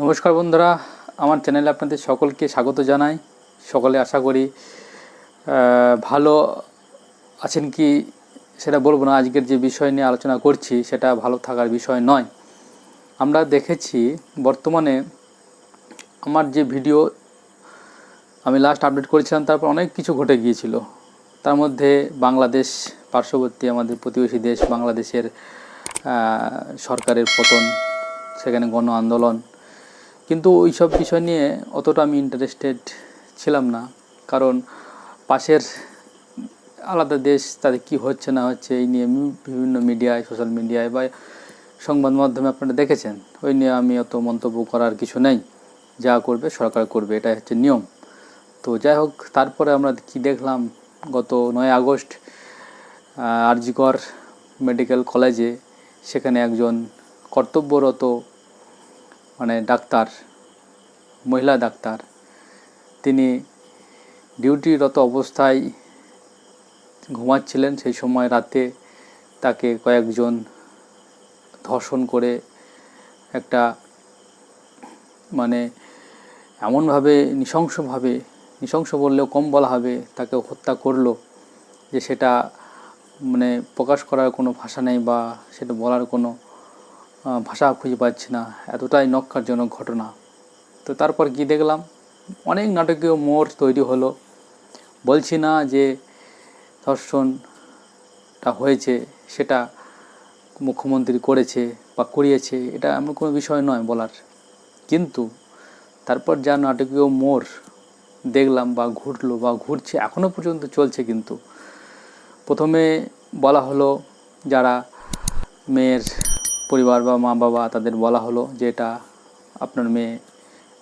নমস্কার বন্ধুরা, আমার চ্যানেলে আপনাদের সকলকে স্বাগত জানাই। সকলে আশা করি ভালো আছেন কি সেটা বলব না। আজকের যে বিষয় নিয়ে আলোচনা করছি সেটা ভালো থাকার বিষয় নয়। আমরা দেখেছি বর্তমানে আমার যে ভিডিও আমি লাস্ট আপডেট করেছিলাম, তারপর অনেক কিছু ঘটে গিয়েছিল। তার মধ্যে বাংলাদেশ পার্শ্ববর্তী আমাদের প্রতিবেশী দেশ বাংলাদেশের সরকারের পতন, সেখানে গণ আন্দোলন কিন্তু ওই সব বিষয় নিয়ে অতটা আমি ইন্টারেস্টেড ছিলাম না। কারণ পাশের আলাদা দেশ তাদের কি হচ্ছে না হচ্ছে এই নিয়ে বিভিন্ন মিডিয়ায় সোশ্যাল মিডিয়ায় বা সংবাদ মাধ্যমে আপনারা দেখেছেন। ওই নিয়ে আমি অত মন্তব্য করার কিছু নেই। যা করবে সরকার করবে, এটাই হচ্ছে নিয়ম। তো যাই হোক, তারপরে আমরা কি দেখলাম? গত নয় আগস্ট আরজিকর মেডিকেল কলেজে সেখানে একজন কর্তব্যরত মানে ডাক্তার, মহিলা ডাক্তার, তিনি ডিউটিরত অবস্থায় ঘুমাচ্ছিলেন। সেই সময় রাতে তাকে কয়েকজন ধর্ষণ করে একটা মানে এমনভাবে নৃশংসভাবে, নৃশংস বললেও কম বলা হবে, তাকে হত্যা করল যে সেটা মানে প্রকাশ করার কোনো ভাষা নেই বা সেটা বলার কোনো ভাষা খুঁজে পাচ্ছি না, এতটাই নক্কারজনক ঘটনা। তো তারপর কি দেখলাম, অনেক নাটকীয় মোড় তৈরি হলো। বলছি না যে ধর্ষণটা হয়েছে, সেটা মুখ্যমন্ত্রী করেছে বা করিয়েছে, এটা এমন কোনো বিষয় নয় বলার। কিন্তু তারপর যা নাটকীয় মোড় দেখলাম বা ঘুরলো বা ঘুরছে এখনও পর্যন্ত চলছে কিন্তু। প্রথমে বলা হলো যারা মেয়ের পরিবার বা মা বাবা তাদের বলা হলো যে এটা আপনার মেয়ে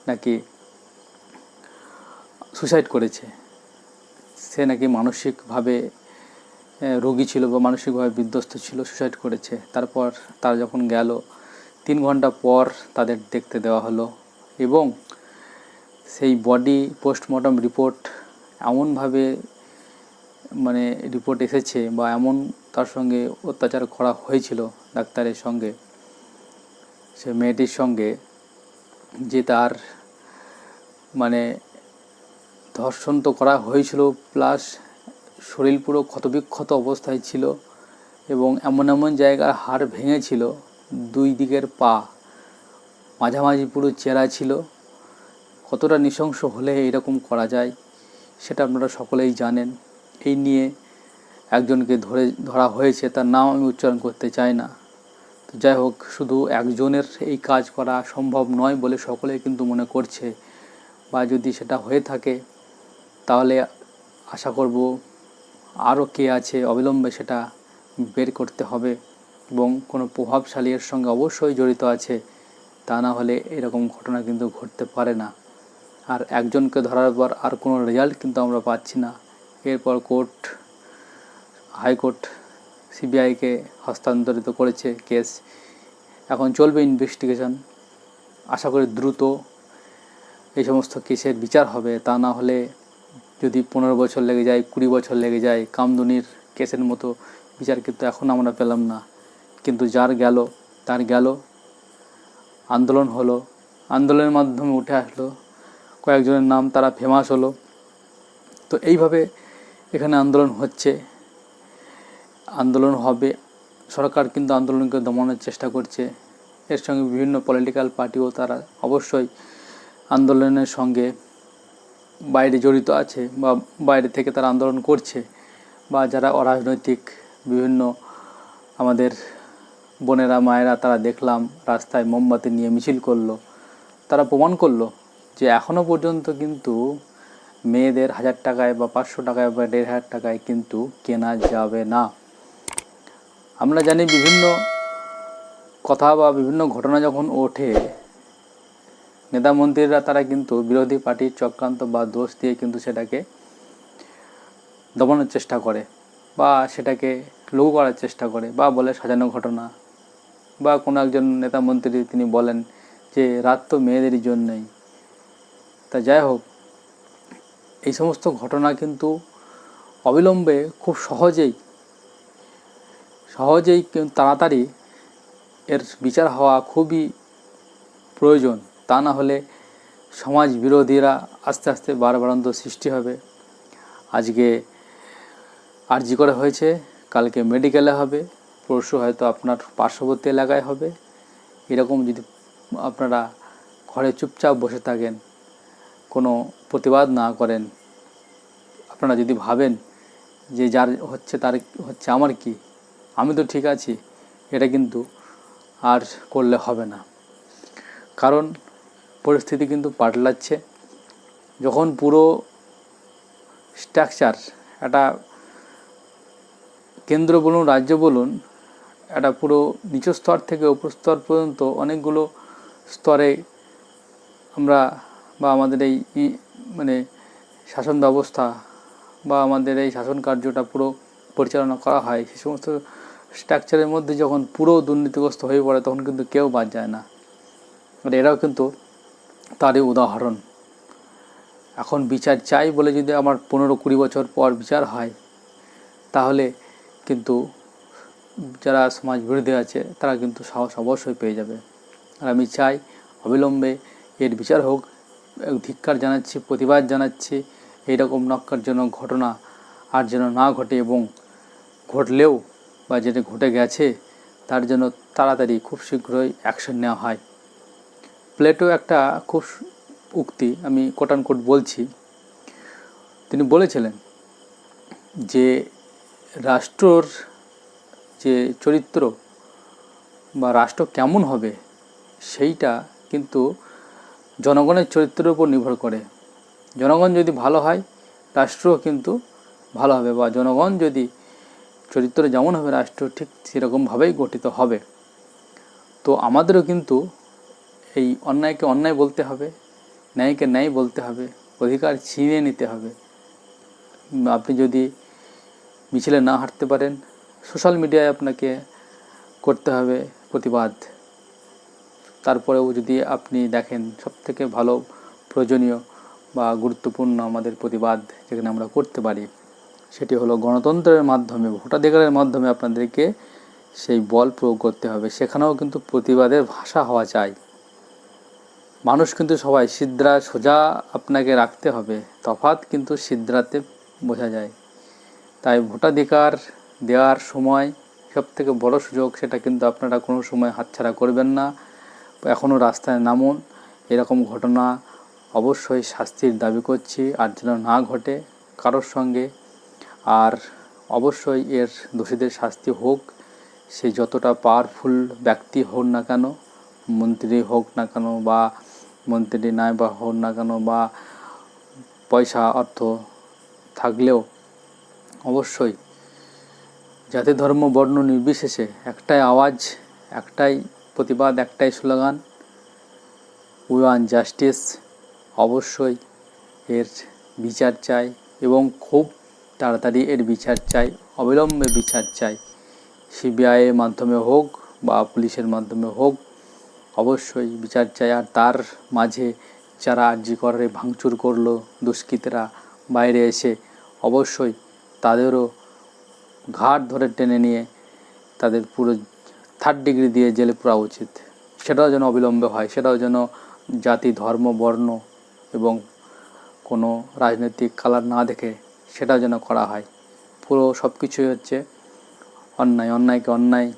নাকি সুসাইড করেছে। সে নাকি মানসিকভাবে রোগী ছিল বা মানসিকভাবে বিধ্বস্ত ছিল সুসাইড করেছে। তারপর তারা যখন গেল, তিন ঘণ্টা পর তাদের দেখতে দেওয়া হলো এবং সেই বডি পোস্টমর্টম রিপোর্ট এমনভাবে মানে রিপোর্ট এসেছে বা এমন তার সঙ্গে অত্যাচার করা হয়েছিল ডাক্তারের সঙ্গে। সে মেয়েটির সঙ্গে যে তার মানে ধর্ষণ তো করা হয়েছিল, প্লাস শরীর পুরো ক্ষতবিক্ষত অবস্থায় ছিল এবং এমন এমন জায়গার হাড় ভেঙেছিল, দুই দিকের পা, মাঝামাঝি পুরো চেরা ছিল। কতটা নৃশংস হলে এরকম করা যায়, সেটা আপনারা সকলেই জানেন। এই নিয়ে একজনকে ধরে, ধরা হয়েছে, তার নাম আমি উচ্চারণ করতে চাই না। তো যাই হোক, শুধু একজনের এই কাজ করা সম্ভব নয় বলে সকলে কিন্তু মনে করছে। বা যদি সেটা হয়ে থাকে, তাহলে আশা করব আরও কে আছে অবিলম্বে সেটা বের করতে হবে এবং কোনো প্রভাবশালী এর সঙ্গে অবশ্যই জড়িত আছে, তা না হলে এরকম ঘটনা কিন্তু ঘটতে পারে না। আর একজনকে ধরার পর আর কোনো রেজাল্ট কিন্তু আমরা পাচ্ছি না। এরপর কোর্ট হাইকোর্ট সিবিআইকে হস্তান্তরিত করেছে কেস। এখন চলবে ইনভেস্টিগেশন। আশা করি দ্রুত এই সমস্ত কেসের বিচার হবে। তা না হলে যদি পনেরো বছর লেগে যায়, কুড়ি বছর লেগে যায়, কামদুনির কেসের মতো বিচার কিন্তু এখন আমরা পেলাম না। কিন্তু যার গেল, তার গেল। আন্দোলন হলো। আন্দোলনের মাধ্যমে উঠে আসলো। কয়েকজনের নাম তারা ফেমাস হলো। তো এইভাবে এখানে আন্দোলন হচ্ছে। আন্দোলন হবে। সরকার কিন্তু আন্দোলনকে দমানোর চেষ্টা করছে। এর সঙ্গে বিভিন্ন পলিটিক্যাল পার্টিও তারা অবশ্যই আন্দোলনের সঙ্গে বাইরে জড়িত আছে বা বাইরে থেকে তারা আন্দোলন করছে বা যারা অরাজনৈতিক বিভিন্ন আমাদের বোনেরা, মায়েরা তারা দেখলাম রাস্তায় মোমবাতি নিয়ে মিছিল করল। তারা প্রমাণ করল যে এখনও পর্যন্ত কিন্তু মেয়েদের হাজার টাকায় বা পাঁচশো টাকায় বা দেড় হাজার টাকায় কিন্তু কেনা যাবে না। আমরা জানি বিভিন্ন কথা বা বিভিন্ন ঘটনা যখন ওঠে, নেতা মন্ত্রীরা তারা কিন্তু বিরোধী পার্টির চক্রান্ত বা দোষ দিয়ে কিন্তু সেটাকে দমানোর চেষ্টা করে বা সেটাকে লঘু করার চেষ্টা করে বা বলে সাজানো ঘটনা বা কোনো একজন নেতা মন্ত্রী তিনি বলেন যে, রাত তো মেয়েদেরই জন্যই তা যাই হোক, এই সমস্ত ঘটনা কিন্তু অবিলম্বে খুব সহজেই সহজেই তাড়াতাড়ি এর বিচার হওয়া খুবই প্রয়োজন। তা না হলে সমাজ বিরোধীরা আস্তে আস্তে বারবারন্ত সৃষ্টি হবে। আজকে আরজি করে হয়েছে, কালকে মেডিকেলে হবে, পরশু হয়তো আপনার পার্শ্ববর্তী এলাকায় হবে। এরকম যদি আপনারা ঘরে চুপচাপ বসে থাকেন, কোনো প্রতিবাদ না করেন, আপনারা যদি ভাবেন যে যার হচ্ছে তার, হচ্ছে আমার কি আমি তো ঠিক আছি, এটা কিন্তু আর করলে হবে না। কারণ পরিস্থিতি কিন্তু পাল্টাচ্ছে। যখন পুরো স্ট্রাকচার, একটা কেন্দ্র বলুন, রাজ্য বলুন, একটা পুরো নিচু স্তর থেকে উপর স্তর পর্যন্ত অনেকগুলো স্তরে আমরা বা আমাদের এই মানে শাসন ব্যবস্থা বা আমাদের এই শাসন কার্যটা পুরো পরিচালনা করা হয়। সে সমস্ত স্ট্রাকচারের মধ্যে যখন পুরো দুর্নীতিগ্রস্ত হয়ে পড়ে, তখন কিন্তু কেউ বাদ যায় না। আর এরাও কিন্তু তারই উদাহরণ। এখন বিচার চাই বলে যদি আমার পনেরো কুড়ি বছর পর বিচার হয়, তাহলে কিন্তু যারা সমাজ বিরোধী আছে, তারা কিন্তু সাহস অবশ্যই পেয়ে যাবে। আর আমি চাই অবিলম্বে এর বিচার হোক। ধিক্কার জানাচ্ছি, প্রতিবাদ জানাচ্ছি, এইরকম নক্কারজনক ঘটনা আর যেন না ঘটে এবং ঘটলেও বা যেটা ঘটে গেছে, তার জন্য তাড়াতাড়ি খুব শীঘ্রই অ্যাকশন নেওয়া হয়। প্লেটো একটা খুব উক্তি আমি কোটান কোট বলছি। তিনি বলেছিলেন যে, রাষ্ট্রর যে চরিত্র বা রাষ্ট্র কেমন হবে, সেইটা কিন্তু জনগণের চরিত্রের উপর নির্ভর করে। জনগণ যদি ভালো হয়, রাষ্ট্রও কিন্তু ভালো হবে বা জনগণ যদি চরিত্র যেমন হবে, রাষ্ট্র ঠিক সেরকমভাবেই গঠিত হবে। তো আমাদেরও কিন্তু এই অন্যায়কে অন্যায় বলতে হবে, ন্যায়কে ন্যায় বলতে হবে, অধিকার ছিনিয়ে নিতে হবে। আপনি যদি মিছিলে না হাঁটতে পারেন, সোশ্যাল মিডিয়ায় আপনাকে করতে হবে প্রতিবাদ। তারপরেও যদি আপনি দেখেন সবথেকে ভালো প্রয়োজনীয় বা গুরুত্বপূর্ণ আমাদের প্রতিবাদ যেখানে আমরা করতে পারি। সেটি হলো গণতন্ত্রের মাধ্যমে, ভোটাধিকারের মাধ্যমে আপনাদেরকে সেই বল প্রয়োগ করতে হবে। সেখানেও কিন্তু প্রতিবাদের ভাষা হওয়া চাই। মানুষ কিন্তু সবাই সিদ্রা সোজা আপনাকে রাখতে হবে। তফাৎ কিন্তু সিদ্রাতে বোঝা যায়। তাই ভোটাধিকার দেওয়ার সময় সব থেকে বড় সুযোগ, সেটা কিন্তু আপনারা কোনো সময় হাতছাড়া করবেন না। এখনও রাস্তায় নামুন। এরকম ঘটনা অবশ্যই শাস্তির দাবি করছি। আর যেন না ঘটে, কারোর সঙ্গে আর অবশ্যই এর দোষীদের শাস্তি হোক, সে যতটা পাওয়ারফুল ব্যক্তি হোক না কেন, মন্ত্রী হোক না কেন বা মন্ত্রী নাই বা হোক না কেন বা পয়সা, অর্থ থাকলেও অবশ্যই জাতি ধর্ম, বর্ণ নির্বিশেষে একটাই আওয়াজ, একটাই প্রতিবাদ, একটাই স্লোগান উই ওয়ান জাস্টিস অবশ্যই এর বিচার চাই এবং খুব তাড়াতাড়ি এর বিচার চাই, অবিলম্বে বিচার চাই। সিবিআইয়ের মাধ্যমে হোক বা পুলিশের মাধ্যমে হোক, অবশ্যই বিচার চাই। আর তার মাঝে যারা আর্জি করে, ভাঙচুর করল, দুষ্কৃতীরা বাইরে এসে, অবশ্যই তাদেরও ঘাট ধরে টেনে নিয়ে তাদের পুরো থার্ড ডিগ্রি দিয়ে জেলে পড়া উচিত। সেটাও যেন অবিলম্বে হয়, সেটাও যেন জাতি, ধর্ম, বর্ণ এবং কোনো রাজনৈতিক কালার না দেখে সেটাও যেন করা হয়। পুরো সব কিছুই হচ্ছে অন্যায়, অন্যায়কে অন্যায়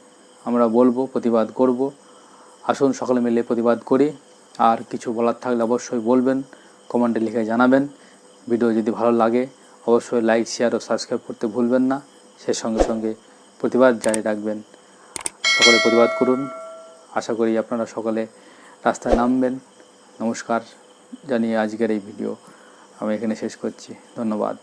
আমরা বলব, প্রতিবাদ করব। আসুন সকলে মিলে প্রতিবাদ করি। আর কিছু বলার থাকলে অবশ্যই বলবেন, কমেন্টে লিখে জানাবেন। ভিডিও যদি ভালো লাগে, অবশ্যই লাইক শেয়ার ও সাবস্ক্রাইব করতে ভুলবেন না। সে সঙ্গে সঙ্গে প্রতিবাদ জারি রাখবেন। সকলে প্রতিবাদ করুন। আশা করি আপনারা সকলে রাস্তায় নামবেন। নমস্কার জানিয়ে আজকের এই ভিডিও আমি এখানে শেষ করছি। ধন্যবাদ।